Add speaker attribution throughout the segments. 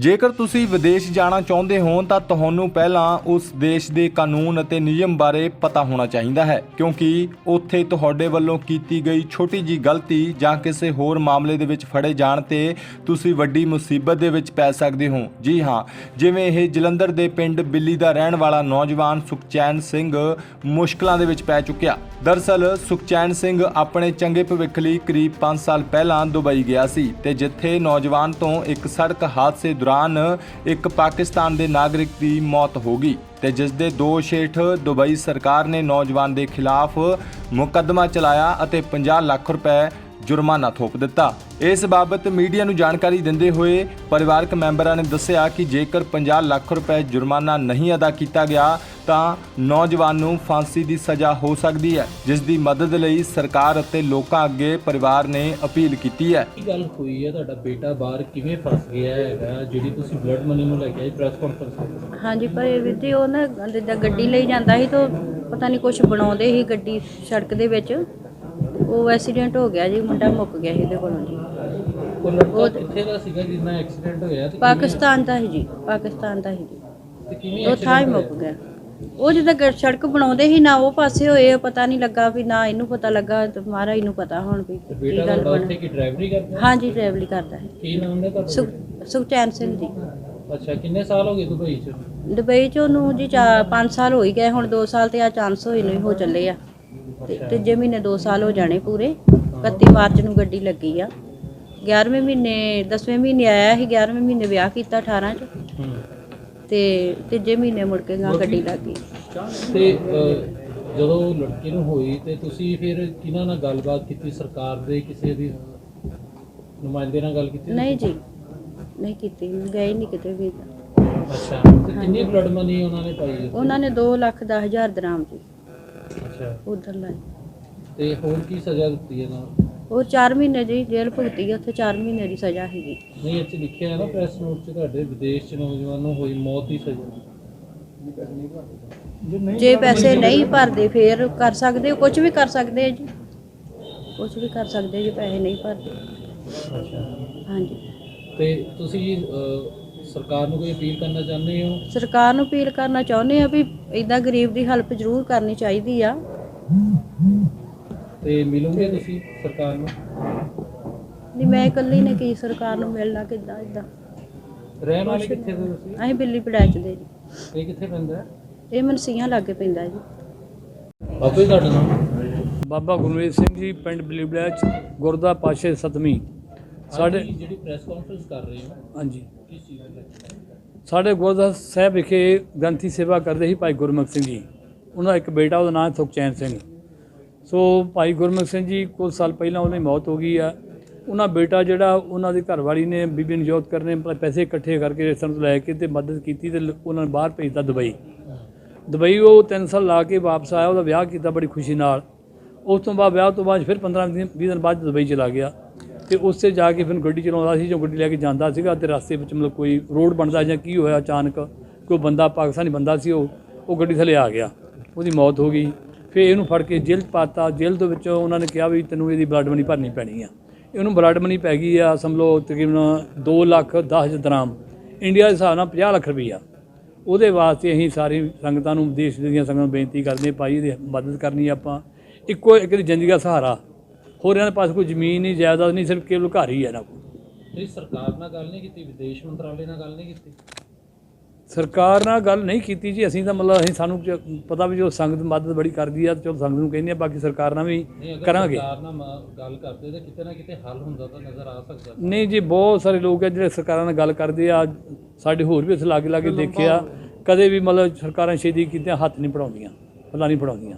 Speaker 1: ਜੇਕਰ ਤੁਸੀਂ ਵਿਦੇਸ਼ ਜਾਣਾ ਚਾਹੁੰਦੇ ਹੋ, ਤਾਂ ਤੁਹਾਨੂੰ ਪਹਿਲਾਂ ਉਸ ਦੇਸ਼ ਦੇ ਕਾਨੂੰਨ ਅਤੇ ਨਿਯਮ ਬਾਰੇ ਪਤਾ ਹੋਣਾ ਚਾਹੀਦਾ ਹੈ, ਕਿਉਂਕਿ ਉੱਥੇ ਤੁਹਾਡੇ ਵੱਲੋਂ ਕੀਤੀ ਗਈ ਛੋਟੀ ਜੀ ਗਲਤੀ ਜਾਂ ਕਿਸੇ ਹੋਰ ਮਾਮਲੇ ਦੇ ਵਿੱਚ ਫੜੇ ਜਾਣ ਤੇ ਤੁਸੀਂ ਵੱਡੀ ਮੁਸੀਬਤ ਦੇ ਵਿੱਚ ਪੈ ਸਕਦੇ ਹੋ। ਜੀ ਹਾਂ, ਜਿਵੇਂ ਇਹ ਜਲੰਧਰ ਦੇ ਪਿੰਡ ਬਿੱਲੀ ਦਾ ਰਹਿਣ ਵਾਲਾ ਨੌਜਵਾਨ ਸੁਖਚੈਨ ਸਿੰਘ ਮੁਸ਼ਕਲਾਂ ਦੇ ਵਿੱਚ ਪੈ ਚੁੱਕਿਆ। ਦਰਸਲ, ਸੁਖਚੈਨ ਸਿੰਘ ਆਪਣੇ ਚੰਗੇ ਭਵਿੱਖ ਲਈ ਕਰੀਬ 5 ਸਾਲ ਪਹਿਲਾਂ ਦੁਬਈ ਗਿਆ ਸੀ ਤੇ ਜਿੱਥੇ ਨੌਜਵਾਨ ਤੋਂ ਇੱਕ ਸੜਕ ਹਾਦਸੇ ਦੌਰਾਨ ਇੱਕ ਪਾਕਿਸਤਾਨ ਦੇ ਨਾਗਰਿਕ ਦੀ ਮੌਤ ਹੋ ਗਈ ਤੇ ਜਿਸ ਦੇ ਦੋਸ਼ ਹੇਠ ਦੁਬਈ ਸਰਕਾਰ ਨੇ ਨੌਜਵਾਨ ਦੇ ਖਿਲਾਫ ਮੁਕੱਦਮਾ ਚਲਾਇਆ ਅਤੇ 50 ਲੱਖ ਰੁਪਏ ਜੁਰਮਾਨਾ ਥੋਪ ਦਿੱਤਾ। ਇਸ ਬਾਬਤ ਮੀਡੀਆ ਨੂੰ ਜਾਣਕਾਰੀ ਦਿੰਦੇ ਹੋਏ ਪਰਿਵਾਰਕ ਮੈਂਬਰਾਂ ਨੇ ਦੱਸਿਆ ਕਿ ਜੇਕਰ 50 ਲੱਖ ਰੁਪਏ ਜੁਰਮਾਨਾ ਨਹੀਂ ਅਦਾ ਕੀਤਾ ਗਿਆ ਤਾਂ ਨੌਜਵਾਨ ਨੂੰ ਫਾਂਸੀ ਦੀ ਸਜ਼ਾ ਹੋ ਸਕਦੀ ਹੈ ਜਿਸ ਦੀ ਮਦਦ ਲਈ ਸਰਕਾਰ ਅਤੇ ਲੋਕਾਂ ਅੱਗੇ ਪਰਿਵਾਰ ਨੇ ਅਪੀਲ ਕੀਤੀ ਹੈ।
Speaker 2: ਕੀ ਗੱਲ ਹੋਈ ਹੈ? ਤੁਹਾਡਾ ਬੇਟਾ ਬਾਹਰ ਕਿਵੇਂ ਫਸ ਗਿਆ ਹੈਗਾ ਜਿਹੜੀ ਤੁਸੀਂ ਬਲੱਡ ਮਨੀ ਨੂੰ ਲੈ ਕੇ ਆਏ ਪ੍ਰੈਸ ਕਾਨਫਰੰਸ
Speaker 3: ਹਾਂਜੀ ਪਰ ਇਹ ਜੀ ਉਹ ਨਾ ਜਿੱਦਾਂ ਗੱਡੀ ਲਈ ਜਾਂਦਾ ਸੀ ਤਾਂ ਪਤਾ ਨਹੀਂ ਕੁਝ ਬਣਾਉਂਦੇ ਸੀ ਗੱਡੀ ਸੜਕ ਦੇ ਵਿੱਚ। ਉਹ ਐਕਸੀਡੈਂਟ ਹੋ ਗਿਆ ਜੀ ਮੁੰਡਾ ਮੁੱਕ ਗਿਆ ਸੀ ਇਹਦੇ ਕੋਲੋਂ ਜੀ।
Speaker 2: ਉਹ ਲੜਕਾ ਕਿੱਥੇ ਦਾ ਸੀਗਾ ਜਿੰਨਾ ਐਕਸੀਡੈਂਟ ਹੋਇਆ ਤੇ
Speaker 3: ਪਾਕਿਸਤਾਨ ਦਾ ਸੀ ਜੀ ਪਾਕਿਸਤਾਨ ਦਾ ਸੀ ਜੀ।
Speaker 2: ਤੇ ਕਿਵੇਂ
Speaker 3: ਉਹ ਥਾਂ ਹੀ ਮੁੱਕ ਗਿਆ। ਉਹ ਜਿੱਦਾਂ ਗ- ਸੜਕ ਬਣਾਉਂਦੇ ਸੀ ਨਾ ਉਹ ਪਾਸੇ ਹੋਏ ਪਤਾ ਨਹੀਂ ਲੱਗਾ ਵੀ ਨਾ ਇਹਨੂੰ ਪਤਾ ਲੱਗਾ ਤੇ ਮਹਾਰਾਜ ਨੂੰ ਪਤਾ ਹੁਣ ਵੀ ਕੀ
Speaker 2: ਬੇਟਾ
Speaker 3: ਗੱਲ
Speaker 2: ਤੁਹਾਡਾ
Speaker 3: ਬਣ
Speaker 2: ਉੱਥੇ ਕੀ ਡਰਾਈਵਰੀ ਕਰਦਾ?
Speaker 3: ਹਾਂਜੀ ਡਰਾਈਵਰੀ ਕਰਦਾ ਹੈ।
Speaker 2: ਕੀ ਨਾਮ ਹੈ ਤੁਹਾਡਾ?
Speaker 3: ਸੁਖ ਸੁਖਚੈਨ ਸਿੰਘ ਜੀ।
Speaker 2: ਅੱਛਾ ਕਿੰਨੇ ਸਾਲ ਹੋ ਗਏ ਦੁਬਈ ਚ?
Speaker 3: ਦੁਬਈ ਚ ਉਹਨੂੰ ਜੀ 5 ਸਾਲ ਹੋ ਹੀ ਗਏ ਹੁਣ 2 ਸਾਲ ਤੇ ਆ ਚਾਂਸ ਹੋਏ ਨੂੰ ਹੀ ਹੋ ਚੱਲੇ ਆ। ਤੇ ਤੀਜੇ ਮਹੀਨੇ 2 ਸਾਲ ਹੋ ਜਾਣੇ ਪੂਰੇ। 31 ਮਾਰਚ ਨੂੰ ਗੱਡੀ ਲੱਗੀ ਆ। 11ਵੇਂ ਮਹੀਨੇ 10ਵੇਂ ਮਹੀਨੇ ਆਇਆ ਸੀ 11ਵੇਂ ਮਹੀਨੇ ਵਿਆਹ ਕੀਤਾ 18 ਚ।
Speaker 2: ਹੂੰ
Speaker 3: ਤੇ ਤੀਜੇ ਮਹੀਨੇ ਮੁੜ ਕੇ ਗਾਂ ਗੱਡੀ ਲੱਗ ਗਈ।
Speaker 2: ਤੇ ਅਹ, ਜਦੋਂ ਲੜਕੀ ਨੂੰ ਹੋਈ ਤੇ ਤੁਸੀਂ ਫਿਰ ਕਿਹਨਾਂ ਨਾਲ ਗੱਲਬਾਤ ਕੀਤੀ? ਸਰਕਾਰ ਦੇ ਕਿਸੇ ਦੀ ਨੁਮਾਇੰਦੇ ਨਾਲ ਗੱਲ ਕੀਤੀ
Speaker 3: ਨਹੀਂ ਜੀ ਨਹੀਂ ਕੀਤੀ। ਗਏ ਨਹੀਂ ਕਿਤੇ ਵੀ।
Speaker 2: ਅੱਛਾ ਤੇ ਕਿੰਨੀ ਬਲੱਡ ਮਨੀ ਉਹਨਾਂ ਨੇ ਪਾਈ ਹੈ?
Speaker 3: ਉਹਨਾਂ ਨੇ 2 ਲੱਖ 10 ਹਜ਼ਾਰ ਦਰਾਮ ਜੀ।
Speaker 2: ਅੱਛਾ।
Speaker 3: ਉਧਰ ਲਾਏ।
Speaker 2: ਤੇ ਹੋਰ ਕੀ ਸਜ਼ਾ ਦਿੱਤੀ ਇਹਨਾਂ ਨੂੰ?
Speaker 3: ਉਹ 4 ਮਹੀਨੇ ਜੀ ਜੇਲ੍ਹ ਭੁਗਤੀ ਆ, ਉੱਥੇ 4 ਮਹੀਨੇ ਦੀ ਸਜ਼ਾ ਹੈਗੀ
Speaker 2: ਨਹੀਂ ਇੱਥੇ ਲਿਖਿਆ ਹੈ ਨਾ ਪ੍ਰੈਸ ਨੋਟ 'ਚ ਤੁਹਾਡੇ ਵਿਦੇਸ਼ 'ਚ ਨੌਜਵਾਨ ਨੂੰ ਹੋਈ ਮੌਤ ਦੀ ਸਜ਼ਾ।
Speaker 3: ਜੇ ਪੈਸੇ ਨਹੀਂ ਭਰਦੇ ਫੇਰ ਕਰ ਸਕਦੇ ਕੁਝ ਵੀ ਕਰ ਸਕਦੇ ਆ ਜੀ। ਕੁਝ ਵੀ ਕਰ ਸਕਦੇ ਜੇ ਪੈਸੇ ਨਹੀਂ ਭਰਦੇ।
Speaker 2: ਅੱਛਾ।
Speaker 3: ਹਾਂਜੀ।
Speaker 2: ਤੇ ਤੁਸੀਂ ਅਹ, ਸਰਕਾਰ ਨੂੰ ਕੋਈ ਅਪੀਲ ਕਰਨਾ ਚਾਹੁੰਦੇ ਹੋ?
Speaker 3: ਸਰਕਾਰ ਨੂੰ ਅਪੀਲ ਕਰਨਾ ਚਾਹੁੰਦੇ ਆ ਵੀ ਇਦਾਂ ਗਰੀਬ ਦੀ ਹੈਲਪ ਜ਼ਰੂਰ ਕਰਨੀ ਚਾਹੀਦੀ ਆ।
Speaker 2: ਤੇ ਮਿਲੋਗੇ ਤੁਸੀਂ ਸਰਕਾਰ ਨੂੰ?
Speaker 3: ਨਹੀਂ ਮੈਂ ਇਕੱਲੀ ਨੇ ਕੀ ਸਰਕਾਰ ਨੂੰ ਮਿਲਣਾ ਕਿੱਦਾਂ ਇਦਾਂ।
Speaker 2: ਰਹਿਣ ਵਾਲੇ ਕਿੱਥੇ ਦੇ ਤੁਸੀਂ?
Speaker 3: ਅਸੀਂ ਬਿੱਲੀ ਪੜਾਚ ਦੇ ਜੀ।
Speaker 2: ਇਹ ਕਿੱਥੇ ਪੈਂਦਾ ਹੈ?
Speaker 3: ਇਹ ਮਨਸੀਆਂ ਲਾਗੇ ਪੈਂਦਾ ਜੀ।
Speaker 2: ਬਾਬਾ ਜੀ ਤੁਹਾਡਾ ਨਾਮ?
Speaker 4: ਬਾਬਾ ਗੁਰਮੀਤ ਸਿੰਘ ਜੀ ਪਿੰਡ ਬਲੀਬੜੈਚ ਗੁਰਦਾ ਪਾਸ਼ੇ ਸਤਵੀਂ। ਸਾਡੇ
Speaker 2: ਜਿਹੜੀ ਪ੍ਰੈਸ ਕਾਨਫਰੰਸ ਕਰ ਰਹੇ ਹੋ
Speaker 4: ਹਾਂਜੀ।
Speaker 2: ਕਿਸ ਚੀਜ਼ ਕੇ?
Speaker 4: ਸਾਡੇ ਗੁਰਦਾ ਸਾਹਿਬ ਵਿਖੇ ਗ੍ਰੰਥੀ ਸੇਵਾ ਕਰਦੇ ਸੀ ਭਾਈ ਗੁਰਮੁਖ ਸਿੰਘ ਜੀ। ਉਹਨਾਂ ਦਾ ਇੱਕ ਬੇਟਾ ਉਹਦਾ ਨਾਮ ਸੁਖਚੈਨ ਸਿੰਘ। ਸੋ ਭਾਈ ਗੁਰਮੁਖ ਸਿੰਘ ਜੀ ਕੁਝ ਸਾਲ ਪਹਿਲਾਂ ਉਹਨਾਂ ਦੀ ਮੌਤ ਹੋ ਗਈ ਆ। ਉਹਨਾਂ ਬੇਟਾ ਜਿਹੜਾ, ਉਹਨਾਂ ਦੀ ਘਰਵਾਲੀ ਨੇ ਬੀਬੀ ਨਜੋਤ ਕਰਨੇ ਪੈਸੇ ਇਕੱਠੇ ਕਰਕੇ ਰਿਸ਼ਤੇਦਾਰਾਂ ਤੋਂ ਲੈ ਕੇ ਤੇ ਮਦਦ ਕੀਤੀ ਤੇ ਲ- ਉਹਨਾਂ ਨੂੰ ਬਾਹਰ ਭੇਜਤਾ ਦੁਬਈ। ਦੁਬਈ ਉਹ 3 ਸਾਲ ਲਾ ਕੇ ਵਾਪਸ ਆਇਆ, ਉਹਦਾ ਵਿਆਹ ਕੀਤਾ ਬੜੀ ਖੁਸ਼ੀ ਨਾਲ। ਉਸ ਤੋਂ ਬਾਅਦ, ਵਿਆਹ ਤੋਂ ਬਾਅਦ ਫਿਰ 15 ਦਿਨ 20 ਦਿਨ ਬਾਅਦ ਦੁਬਈ ਚਲਾ ਗਿਆ। ਤੇ ਉਸੇ ਜਾ ਕੇ ਫਿਰ ਗੱਡੀ ਚਲਾਉਂਦਾ ਸੀ, ਜੋ ਗੱਡੀ ਲੈ ਕੇ ਜਾਂਦਾ ਸੀਗਾ ਤੇ ਰਸਤੇ ਵਿੱਚ ਮਤਲਬ ਕੋਈ ਰੋਡ ਬਣਦਾ ਜਾਂ ਕੀ ਹੋਇਆ ਅਚਾਨਕ, ਕੋਈ ਬੰਦਾ ਪਾਕਿਸਤਾਨੀ ਬੰਦਾ ਸੀ ਉਹ ਉਹ ਗੱਡੀ ਥੱਲੇ ਆ ਗਿਆ। ਉਹਦੀ ਮੌਤ ਹੋ ਗਈ। ਫਿਰ ਇਹਨੂੰ ਫੜ ਕੇ ਜੇਲ੍ਹ 'ਚ ਪਾਤਾ ਜੇਲ੍ਹ ਦੇ ਵਿੱਚੋਂ ਉਹਨਾਂ ਨੇ ਕਿਹਾ ਵੀ ਤੈਨੂੰ ਇਹਦੀ ਬਲੱਡ ਮਨੀ ਭਰਨੀ ਪੈਣੀ ਆ। ਇਹਨੂੰ ਬਲੱਡ ਮਨੀ ਪੈ ਗਈ ਆ ਸਮਝੋ ਤਕਰੀਬਨ 2 ਲੱਖ 10 ਹਜ਼ਾਰ ਦਰਾਮ। ਇੰਡੀਆ ਦੇ ਹਿਸਾਬ ਨਾਲ 50 ਲੱਖ ਰੁਪਈਆ। ਉਹਦੇ ਵਾਸਤੇ ਅਸੀਂ ਸਾਰੀ ਸੰਗਤਾਂ ਨੂੰ ਦੇਸ਼ ਦੀਆਂ ਸੰਗਤਾਂ ਨੂੰ ਬੇਨਤੀ ਕਰਦੇ ਹਾਂ, ਭਾਈ ਇਹਦੀ ਮਦਦ ਕਰਨੀ ਆਪਾਂ। ਇੱਕੋ ਇੱਕ ਦੀ ਜ਼ਿੰਦਗੀ ਦਾ ਸਹਾਰਾ। ਹੋਰ ਇਹਨਾਂ ਦੇ ਪਾਸ ਕੋਈ ਜ਼ਮੀਨ ਨਹੀਂ ਜਾਇਦਾਦ ਨਹੀਂ ਸਿਰਫ ਕੇਵਲ ਘਰ ਹੀ ਹੈ ਨਾ
Speaker 2: ਤੁਸੀਂ ਸਰਕਾਰ ਨਾਲ ਗੱਲ ਨਹੀਂ ਕੀਤੀ ਵਿਦੇਸ਼ ਮੰਤਰਾਲੇ ਨਾਲ ਗੱਲ ਨਹੀਂ ਕੀਤੀ।
Speaker 4: ਸਰਕਾਰ ਨਾਲ ਗੱਲ ਨਹੀਂ ਕੀਤੀ ਜੀ ਅਸੀਂ ਤਾਂ ਮਤਲਬ ਅਸੀਂ ਸਾਨੂੰ ਜ- ਪਤਾ ਵੀ ਜੋ ਸੰਗਤ ਮਦਦ ਬੜੀ ਕਰਦੀ ਆ ਚਲੋ ਸੰਗਤ ਨੂੰ ਕਹਿੰਦੇ ਆ ਬਾਕੀ ਸਰਕਾਰ ਨਾਲ ਵੀ
Speaker 2: ਨਹੀਂ ਅਗਰ
Speaker 4: ਕਰਾਂਗੇ।
Speaker 2: ਸਰਕਾਰ ਨਾਲ ਮ- ਗੱਲ ਕਰਦੇ ਤਾਂ ਕਿਤੇ ਨਾ ਕਿਤੇ ਹੱਲ ਹੁੰਦਾ ਤਾਂ ਨਜ਼ਰ ਆ ਸਕਦਾ।
Speaker 4: ਨਹੀਂ ਜੀ ਬਹੁਤ ਸਾਰੇ ਲੋਕ ਆ ਜਿਹੜੇ ਸਰਕਾਰਾਂ ਨਾਲ ਗੱਲ ਕਰਦੇ ਆ ਸਾਡੇ ਹੋਰ ਵੀ ਇਸ ਲਾਗੇ ਲਾਗੇ ਦੇਖਿਆ ਕਦੇ ਵੀ ਮਤਲਬ ਸਰਕਾਰਾਂ ਛੇਤੀ ਕੀਤੀਆਂ ਹੱਥ ਨਹੀਂ ਪੜਾਉਂਦੀਆਂ ਫਲਾਂ ਨਹੀਂ ਪੜਾਉਂਦੀਆਂ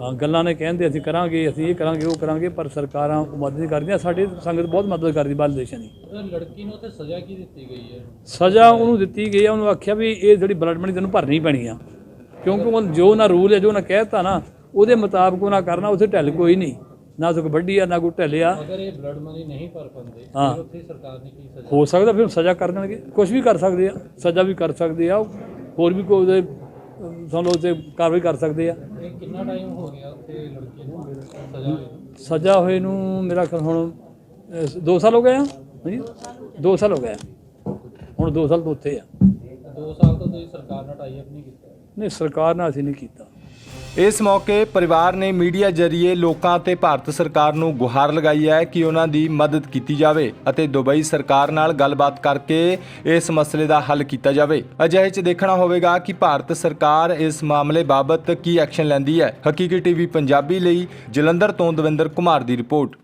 Speaker 4: ਹਾਂ ਗੱਲਾਂ ਨੇ ਕਹਿੰਦੇ ਅਸੀਂ ਕਰਾਂਗੇ ਅਸੀਂ ਇਹ ਕਰਾਂਗੇ ਉਹ ਕਰਾਂਗੇ ਪਰ ਸਰਕਾਰਾਂ ਮਦਦ ਨਹੀਂ ਕਰਦੀਆਂ। ਸਾਡੇ ਸੰਗਤ ਬਹੁਤ ਮਦਦ ਕਰਦੀ ਬਾਹਰ ਦੇਸ਼ਾਂ ਦੀ।
Speaker 2: ਲੜਕੀ ਨੂੰ ਉੱਥੇ ਸਜ਼ਾ ਕੀ ਦਿੱਤੀ ਗਈ ਹੈ?
Speaker 4: ਸਜ਼ਾ ਉਹਨੂੰ ਦਿੱਤੀ ਗਈ ਆ ਉਹਨੂੰ ਆਖਿਆ ਵੀ ਇਹ ਜਿਹੜੀ ਬਲੱਡ ਮਨੀ ਤੈਨੂੰ ਭਰਨੀ ਪੈਣੀ ਆ। ਕਿਉਂਕਿ ਉਹ ਜੋ ਨਾ ਰੂਲ ਹੈ ਜੋ ਨਾ ਕਹਿਤਾ ਨਾ ਉਹਦੇ ਮੁਤਾਬਕ ਉਹ ਨਾ ਕਰਨਾ ਉੱਥੇ ਢਿੱਲ ਕੋਈ ਨਹੀਂ। ਨਾ ਕੋਈ ਵੱਡੀ ਆ ਨਾ ਕੋਈ ਢਿੱਲਿਆ
Speaker 2: ਅਗਰ ਇਹ ਬਲੱਡ ਮਨੀ ਨਹੀਂ ਭਰ ਪਾਉਂਦੇ
Speaker 4: ਹਾਂ।
Speaker 2: ਉੱਥੇ ਸਰਕਾਰ ਨੇ ਕੀ ਸਜ਼ਾ
Speaker 4: ਹੋ ਸਕਦਾ ਫਿਰ ਸਜ਼ਾ ਕਰ ਦੇਣਗੇ। ਕੁਝ ਵੀ ਕਰ ਸਕਦੇ ਆ ਸਜ਼ਾ ਵੀ ਕਰ ਸਕਦੇ ਆ। ਹੋਰ ਵੀ ਕੋਈ ਉਹਦੇ ਸਾਨੂੰ ਉਹਦੇ ਕਾਰਵਾਈ ਕਰ ਸਕਦੇ ਆ।
Speaker 2: ਇਹ ਕਿੰਨਾ ਟਾਈਮ ਹੋ ਗਿਆ ਉੱਥੇ ਲੜਕੀ ਨੂੰ ਸਜ਼ਾ ਹੋਈ ਨੂੰ?
Speaker 4: ਸਜ਼ਾ ਹੋਏ ਨੂੰ ਮੇਰਾ ਖਿਆਲ ਹੁਣ 2 ਸਾਲ ਹੋ ਗਏ ਆ? ਹਾਂਜੀ? 2 ਸਾਲ ਹੋ ਗਏ ਆ। ਹੁਣ 2 ਸਾਲ ਤੋਂ ਉੱਥੇ ਆ।
Speaker 2: 2 ਸਾਲ ਤੋਂ ਤੁਸੀਂ ਸਰਕਾਰ ਨਾਲ ਟਾਈ ਅਪ ਨਹੀਂ ਕੀਤਾ?
Speaker 4: ਨਹੀਂ ਸਰਕਾਰ ਨਾਲ ਅਸੀਂ ਨਹੀਂ ਕੀਤਾ।
Speaker 1: ਇਸ ਮੌਕੇ ਪਰਿਵਾਰ ਨੇ ਮੀਡੀਆ ਜ਼ਰੀਏ ਲੋਕਾਂ ਤੇ ਭਾਰਤ ਸਰਕਾਰ ਨੂੰ ਗੁਹਾਰ ਲਗਾਈ ਹੈ ਕਿ ਉਹਨਾਂ ਦੀ ਮਦਦ ਕੀਤੀ ਜਾਵੇ ਅਤੇ ਦੁਬਈ ਸਰਕਾਰ ਨਾਲ ਗੱਲਬਾਤ ਕਰਕੇ ਇਸ ਮਸਲੇ ਦਾ ਹੱਲ ਕੀਤਾ ਜਾਵੇ। ਅਜਿਹੇ 'ਚ ਦੇਖਣਾ ਹੋਵੇਗਾ ਕਿ ਭਾਰਤ ਸਰਕਾਰ ਇਸ ਮਾਮਲੇ ਬਾਬਤ ਕੀ ਐਕਸ਼ਨ ਲੈਂਦੀ ਹੈ। ਹਕੀਕੀ ਟੀਵੀ ਪੰਜਾਬੀ ਲਈ ਜਲੰਧਰ ਤੋਂ ਦਵਿੰਦਰ ਕੁਮਾਰ ਦੀ ਰਿਪੋਰਟ।